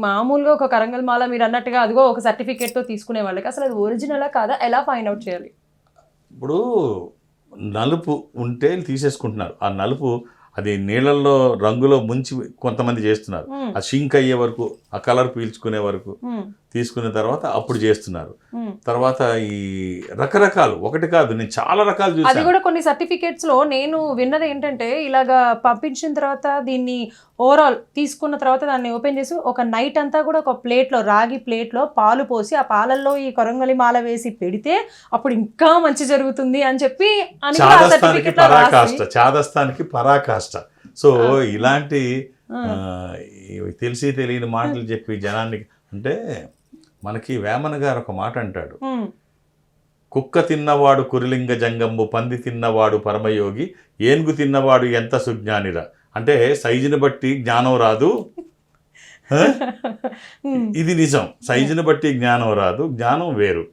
మామూలుగా ఒక కరంగల్ మాల మీరు అన్నట్టుగా అదిగో ఒక సర్టిఫికేట్తో తీసుకునే వాళ్ళకి అసలు అది ఒరిజినలా కాదా? ఎలా ఫైండ్ అవుట్ చేయాలి? ఇప్పుడు నలుపు ఉంటే తీసేసుకుంటున్నారు. ఆ నలుపు అది నీళ్ళల్లో రంగులో ముంచి కొంతమంది చేస్తున్నారు. ఆ షింక్ అయ్యే వరకు ఆ కలర్ పీల్చుకునే వరకు. తీసుకున్న తర్వాత అప్పుడు చేస్తున్నారు. తర్వాత ఈ రకరకాలు ఒకటి కాదు నేను చాలా రకాలు అది చూసాను కూడా కొన్ని సర్టిఫికేట్స్లో నేను విన్నది ఏంటంటే ఇలాగా పంపించిన తర్వాత దీన్ని ఓవరాల్ తీసుకున్న తర్వాత దాన్ని ఓపెన్ చేసి ఒక నైట్ అంతా కూడా ఒక ప్లేట్లో రాగి ప్లేట్లో పాలు పోసి ఆ పాలల్లో ఈ కొరంగలి మాల వేసి పెడితే అప్పుడు ఇంకా మంచి జరుగుతుంది అని చెప్పి పరాకాష్ట చాదస్తానికి పరాకాష్ట. సో ఇలాంటి తెలిసి తెలియని మాటలు చెప్పి జనానికి అంటే మనకి వేమన గారు ఒక మాట అంటాడు. కుక్క తిన్నవాడు కురిలింగ జంగంబు పంది తిన్నవాడు పరమయోగి ఏనుగు తిన్నవాడు ఎంత సుజ్ఞానిరా? అంటే సైజుని బట్టి జ్ఞానం రాదు. ఇది నిజం. సైజుని బట్టి జ్ఞానం రాదు జ్ఞానం వేరు.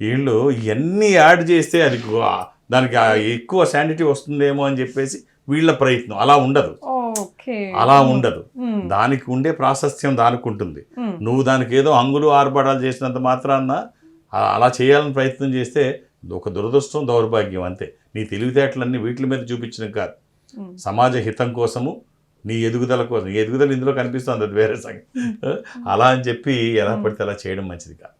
వీళ్ళు ఇవన్నీ యాడ్ చేస్తే అది దానికి ఎక్కువ శానిటీ వస్తుందేమో అని చెప్పేసి వీళ్ళ ప్రయత్నం. అలా ఉండదు. అలా ఉండదు. దానికి ఉండే ప్రాశస్త్యం దానికి ఉంటుంది. నువ్వు దానికి ఏదో అంగులు ఆర్భాటాలు చేసినంత మాత్రాన అలా చేయాలని ప్రయత్నం చేస్తే ఒక దురదృష్టం దౌర్భాగ్యం అంతే. నీ తెలివితేటలన్నీ వీటి మీద చూపించడం కాదు. సమాజ హితం కోసము నీ ఎదుగుదల కోసం నీ ఎదుగుదల ఇందులో కనిపిస్తుంది అది వేరే సంగతి. అలా అని చెప్పి ఎలా పడితే అలా చేయడం మంచిది కాదు.